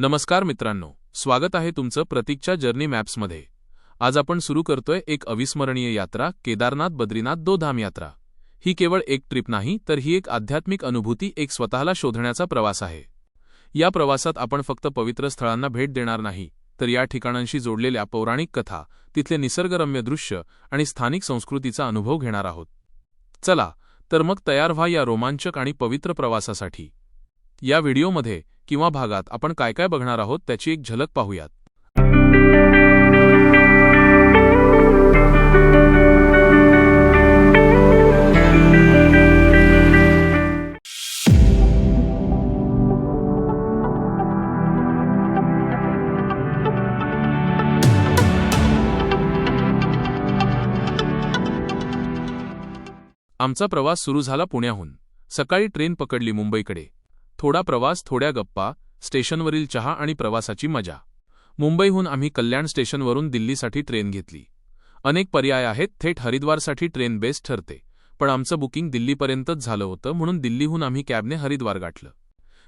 नमस्कार मित्रांनो स्वागत आहे तुमचं प्रतीकच्या जर्नी मॅप्समध्ये. आज आपण सुरू करतोय एक अविस्मरणीय यात्रा केदारनाथ बद्रीनाथ दो धाम यात्रा. ही केवळ एक ट्रिप नाही तर ही एक आध्यात्मिक अनुभूती एक स्वतःला शोधण्याचा प्रवास आहे. या प्रवासात आपण फक्त पवित्र स्थळांना भेट देणार नाही तर या ठिकाणांशी जोडलेल्या पौराणिक कथा तिथले निसर्गरम्य दृश्य आणि स्थानिक संस्कृतीचा अनुभव घेणार आहोत. चला तर मग तयार व्हा या रोमांचक आणि पवित्र प्रवासासाठी. या व्हिडिओमध्ये किंवा भागात आपण काय काय बघणार आहोत त्याची एक झलक पाहूयात. आमचा प्रवास सुरू झाला पुण्याहून. सकाळी ट्रेन पकडली मुंबईकडे. थोडा प्रवास थोड्या गप्पा स्टेशनवरील चहा आणि प्रवासाची मजा. मुंबईहून आम्ही कल्याण स्टेशनवरून दिल्लीसाठी ट्रेन घेतली. अनेक पर्याय आहेत थेट हरिद्वारसाठी ट्रेन बेस्ट ठरते. पण आमचं बुकिंग दिल्लीपर्यंतच झालं होतं म्हणून दिल्लीहून आम्ही कॅबने हरिद्वार गाठलं.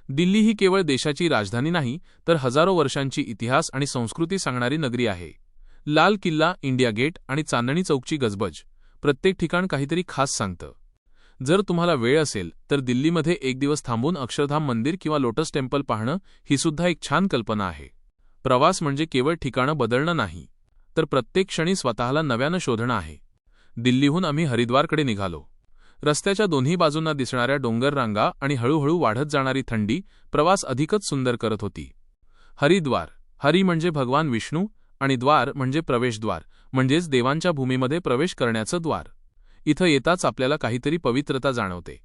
दिल्ली ही केवळ देशाची राजधानी नाही तर हजारो वर्षांची इतिहास आणि संस्कृती सांगणारी नगरी आहे. लाल किल्ला इंडिया गेट आणि चांदणी चौकची गजबज प्रत्येक ठिकाण काहीतरी खास सांगतं. जर तुम्हाला वेळ असेल तर दिल्लीमध्ये एक दिवस थांबून अक्षरधाम मंदिर किंवा लोटस टेम्पल पाहणं ही सुद्धा एक छान कल्पना आहे. प्रवास म्हणजे केवळ ठिकाणं बदलणं नाही तर प्रत्येक क्षणी स्वतःला नव्यानं शोधणं आहे. दिल्लीहून आम्ही हरिद्वारकडे निघालो. रस्त्याच्या दोन्ही बाजूंना दिसणाऱ्या डोंगर रांगा आणि हळूहळू वाढत जाणारी थंडी प्रवास अधिकच सुंदर करत होती. हरिद्वार हरी म्हणजे भगवान विष्णू आणि द्वार म्हणजे प्रवेशद्वार म्हणजेच देवांच्या भूमीमध्ये प्रवेश करण्याचं द्वार. इथं येताच आपल्याला काहीतरी पवित्रता जाणवते.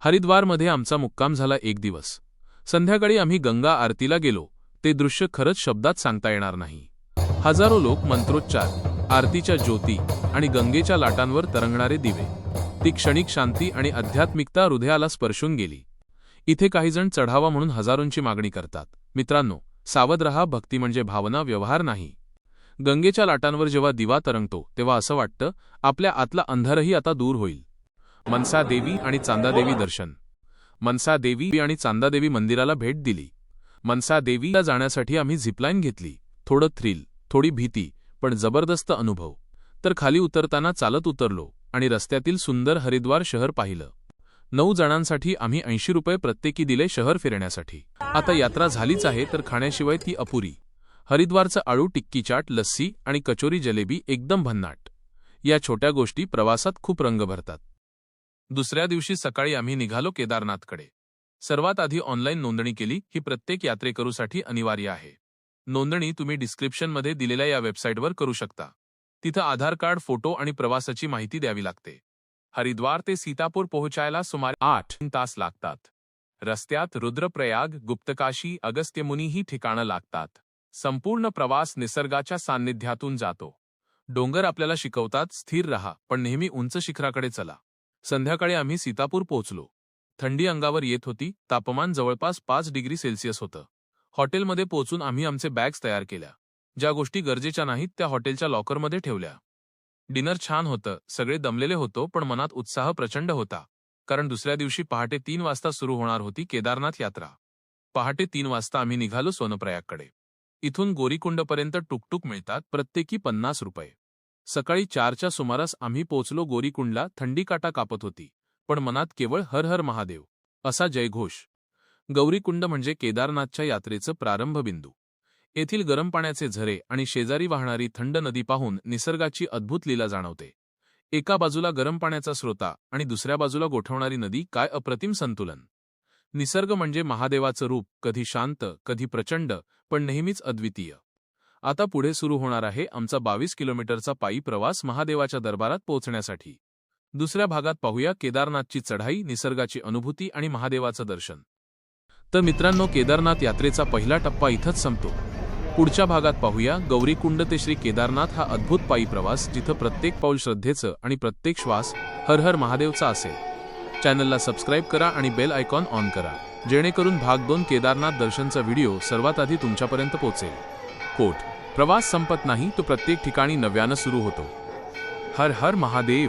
हरिद्वारमध्ये आमचा मुक्काम झाला एक दिवस. संध्याकाळी आम्ही गंगा आरतीला गेलो. ते दृश्य खरंच शब्दात सांगता येणार नाही. हजारो लोक मंत्रोच्चार आरतीच्या ज्योती आणि गंगेच्या लाटांवर तरंगणारे दिवे. ती क्षणिक शांती आणि आध्यात्मिकता हृदयाला स्पर्शून गेली. इथे काहीजण चढावा म्हणून हजारोंची मागणी करतात. मित्रांनो सावध रहा भक्ती म्हणजे भावना व्यवहार नाही. गंगेच्या लाटांवर जेव्हा दिवा तरंगतो तेव्हा असं वाटतं आपल्या आतला अंधारही आता दूर होईल. मनसा देवी आणि चांदादेवी दर्शन. मनसा देवी आणि चांदादेवी मंदिराला भेट दिली. मनसा देवीला जाण्यासाठी आम्ही झिपलाईन घेतली. थोडं थ्रिल थोडी भीती पण जबरदस्त अनुभव. तर खाली उतरताना चालत उतरलो आणि रस्त्यातील सुंदर हरिद्वार शहर पाहिलं. नऊ जणांसाठी आम्ही ऐंशी रुपये प्रत्येकी दिले शहर फिरण्यासाठी. आता यात्रा झालीच आहे तर खाण्याशिवाय ती अपुरी. हरिद्वारचं आळू टिक्की चाट लस्सी आणि कचोरी जलेबी एकदम भन्नाट. या छोट्या गोष्टी प्रवासात खूप रंग भरतात. दुसऱ्या दिवशी सकाळी आम्ही निघालो केदारनाथकडे. सर्वात आधी ऑनलाईन नोंदणी केली ही प्रत्येक यात्रेकरूसाठी अनिवार्य आहे. नोंदणी तुम्ही डिस्क्रिप्शनमध्ये दिलेल्या या वेबसाईटवर करू शकता. तिथं आधार कार्ड फोटो आणि प्रवासाची माहिती द्यावी लागते. हरिद्वार ते सीतापूर पोहोचायला सुमारे आठ तास लागतात. रस्त्यात रुद्रप्रयाग गुप्तकाशी अगस्त्यमुनी ही ठिकाणं लागतात. संपूर्ण प्रवास निसर्गाच्या सान्निध्यातून जातो. डोंगर आपल्याला शिकवतात स्थिर रहा पण नेहमी उंच शिखराकडे चला. संध्याकाळी आम्ही सीतापूर पोहोचलो. थंडी अंगावर येत होती तापमान जवळपास पाच डिग्री सेल्सिअस होतं. हॉटेलमध्ये पोहोचून आम्ही आमचे बॅग्स तयार केल्या. ज्या गोष्टी गरजेच्या नाहीत त्या हॉटेलच्या लॉकरमध्ये ठेवल्या. डिनर छान होतं सगळे दमलेले होतो पण मनात उत्साह प्रचंड होता. कारण दुसऱ्या दिवशी पहाटे तीन वाजता सुरू होणार होती केदारनाथ यात्रा. पहाटे तीन वाजता आम्ही निघालो सोनप्रयागकडे. इथून गोरीकुंडपर्यंत टुकटुक मिळतात प्रत्येकी पन्नास रुपये. सकाळी चारच्या सुमारास आम्ही पोचलो गोरीकुंडला थंडी काटा कापत होती पण मनात केवळ हर हर महादेव असा जयघोष. गौरीकुंड म्हणजे केदारनाथच्या यात्रेचं प्रारंभबिंदू येथील गरम पाण्याचे झरे आणि शेजारी वाहणारी थंड नदी पाहून निसर्गाची अद्भुत लीला जाणवते. एका बाजूला गरम पाण्याचा स्रोता आणि दुसऱ्या बाजूला गोठवणारी नदी काय अप्रतिम संतुलन? निसर्ग म्हणजे महादेवाचं रूप कधी शांत कधी प्रचंड पण नेहमीच अद्वितीय. आता पुढे सुरू होणार आहे आमचा बावीस किलोमीटरचा पायी प्रवास महादेवाच्या दरबारात पोहोचण्यासाठी. दुसऱ्या भागात पाहूया केदारनाथची चढाई निसर्गाची अनुभूती आणि महादेवाचं दर्शन. तर मित्रांनो केदारनाथ यात्रेचा पहिला टप्पा इथंच संपतो. पुढच्या भागात पाहूया गौरीकुंड ते श्री केदारनाथ हा अद्भुत पायी प्रवास जिथं प्रत्येक पाऊल श्रद्धेचं आणि प्रत्येक श्वास हर हर महादेवचा असेल. चॅनलला सबस्क्राईब करा आणि बेल आयकॉन ऑन करा. जेणेकरून भाग दोन केदारनाथ दर्शनचा व्हिडिओ सर्वात आधी तुमच्यापर्यंत पोहोचेल. कोट प्रवास संपत नाही तो प्रत्येक ठिकाणी नव्यानं सुरू होतो. हर हर महादेव.